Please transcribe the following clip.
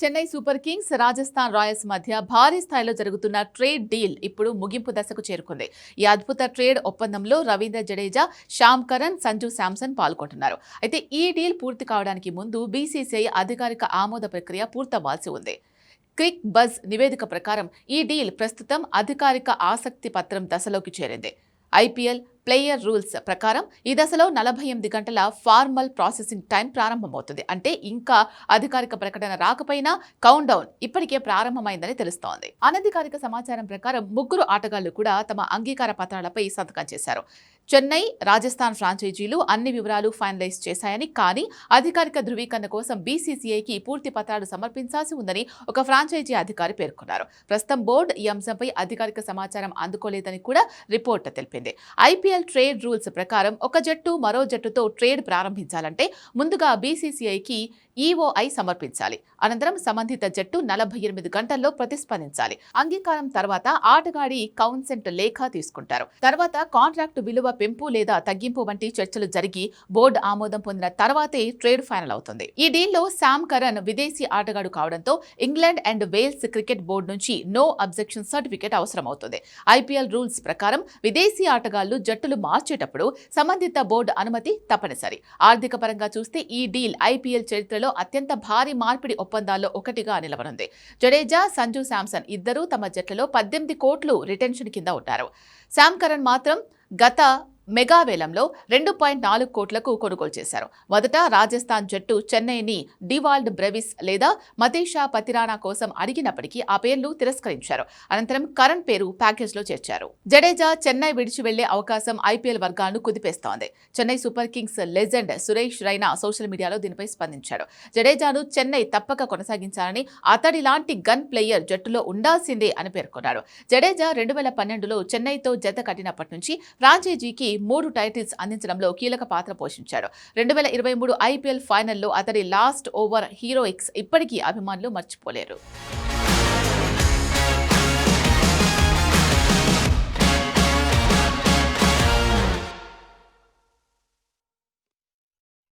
Chennai Super Kings Rajasthan Royals మధ్య భారీ స్థాయిలో జరుగుతున్న ట్రేడ్ డీల్ ఇప్పుడు ముగింపు దశకు చేరుకుంది. ఈ అద్భుత ట్రేడ్ ఒప్పందంలో రవీంద్ర జడేజా శ్యామ్ కరణ్ సంజు శాంసన్ పాల్గొంటున్నారు. అయితే ఈ డీల్ పూర్తి కావడానికి ముందు బీసీసీఐ అధికారిక ఆమోద ప్రక్రియ పూర్తవ్వాల్సి ఉంది. క్రిక్ బజ్ నివేదిక ప్రకారం ఈ డీల్ ప్రస్తుతం అధికారిక ఆసక్తి పత్రం దశలోకి చేరింది. ఐపీఎల్ ప్లేయర్ రూల్స్ ప్రకారం ఈ దశలో నలభై ఎనిమిది గంటల ఫార్మల్ ప్రాసెసింగ్ టైం ప్రారంభమవుతుంది. అంటే ఇంకా అధికారిక ప్రకటన రాకపోయినా కౌంట్ డౌన్ ఇప్పటికే ప్రారంభమైందని తెలుస్తోంది. అనధికారిక సమాచారం ప్రకారం ముగ్గురు ఆటగాళ్ళు కూడా తమ అంగీకార పత్రాలపై సంతకం చేశారు. చెన్నై రాజస్థాన్ ఫ్రాంచైజీలు అన్ని వివరాలు ఫైనలైజ్ చేశాయని కానీ అధికారిక ధృవీకరణ కోసం బీసీసీఐకి పూర్తి పత్రాలు సమర్పించాల్సి ఉందని ఒక ఫ్రాంచైజీ అధికారి పేర్కొన్నారు. ప్రస్తుతం బోర్డు ఈ అంశంపై అధికారిక సమాచారం అందుకోలేదని కూడా రిపోర్ట్ తెలిపింది. ఐపీఎల్ ట్రేడ్ రూల్స్ ప్రకారం ఒక జట్టు మరో జట్టుతో ట్రేడ్ ప్రారంభించాలంటే ముందుగా బీసీసీఐకి ఈఓఐ సమర్పించాలి. అనంతరం సంబంధిత జట్టు నలభై ఎనిమిది గంటల్లో ప్రతిస్పందించాలి. అంగీకారం తర్వాత ఆటగాడి కౌన్సెంట్ లేఖ తీసుకుంటారు. తర్వాత కాంట్రాక్ట్ విలువ పెంపు లేదా తగ్గింపు వంటి చర్చలు జరిగి బోర్డు ఆమోదం పొందిన తర్వాతే ట్రేడ్ ఫైనల్ అవుతుంది. ఈ డీల్లో శామ్ కరణ్ విదేశీ ఆటగాడు కావడంతో England and Wales cricket board నుంచి నో అబ్జెక్షన్ సర్టిఫికేట్ అవసరమవుతుంది. ఐపీఎల్ రూల్స్ ప్రకారం విదేశీ ఆటగాళ్ళు జట్టులు మార్చేటప్పుడు సంబంధిత బోర్డు అనుమతి తప్పనిసరి. ఆర్థిక పరంగా చూస్తే ఈ డీల్ ఐపీఎల్ చరిత్రలో అత్యంత భారీ మార్పిడి ఒప్పందాల్లో ఒకటిగా నిలవనుంది. జడేజా సంజు శాంసన్ ఇద్దరూ తమ జట్లలో పద్దెనిమిది కోట్లు రిటెన్షన్ కింద ఉంటారు. శామ్ కరణ్ మాత్రం గత మెగా వేలంలో రెండు పాయింట్ నాలుగు కోట్లకు కొనుగోలు చేశారు. మొదట రాజస్థాన్ జట్టు చెన్నైని డివాల్డ్ బ్రెవిస్ లేదా మతేషా పతిరానా కోసం అడిగినప్పటికీ ఆ పేర్లు తిరస్కరించారు. అనంతరం కరణ్ పేరు ప్యాకేజ్లో చేర్చారు. జడేజా చెన్నై విడిచి వెళ్ళే అవకాశం ఐపీఎల్ వర్గాలను కుదిపేస్తోంది. Chennai Super Kings legend Suresh Raina social మీడియాలో దీనిపై స్పందించాడు. జడేజాను చెన్నై తప్పక కొనసాగించాలని అతడి లాంటి గన్ ప్లేయర్ జట్టులో ఉండాల్సిందే అని పేర్కొన్నాడు. జడేజా రెండు వేల పన్నెండులో చెన్నైతో జత కట్టినప్పటి నుంచి ఫ్రాంచైజీకి మూడు టైటిల్స్ అందించడంలో కీలక పాత్ర పోషించాడు. రెండు వేల ఇరవై మూడు ఐపీఎల్ ఫైనల్లో అతడి లాస్ట్ ఓవర్ హీరోయిక్స్ ఇప్పటికీ అభిమానులు మర్చిపోలేరు.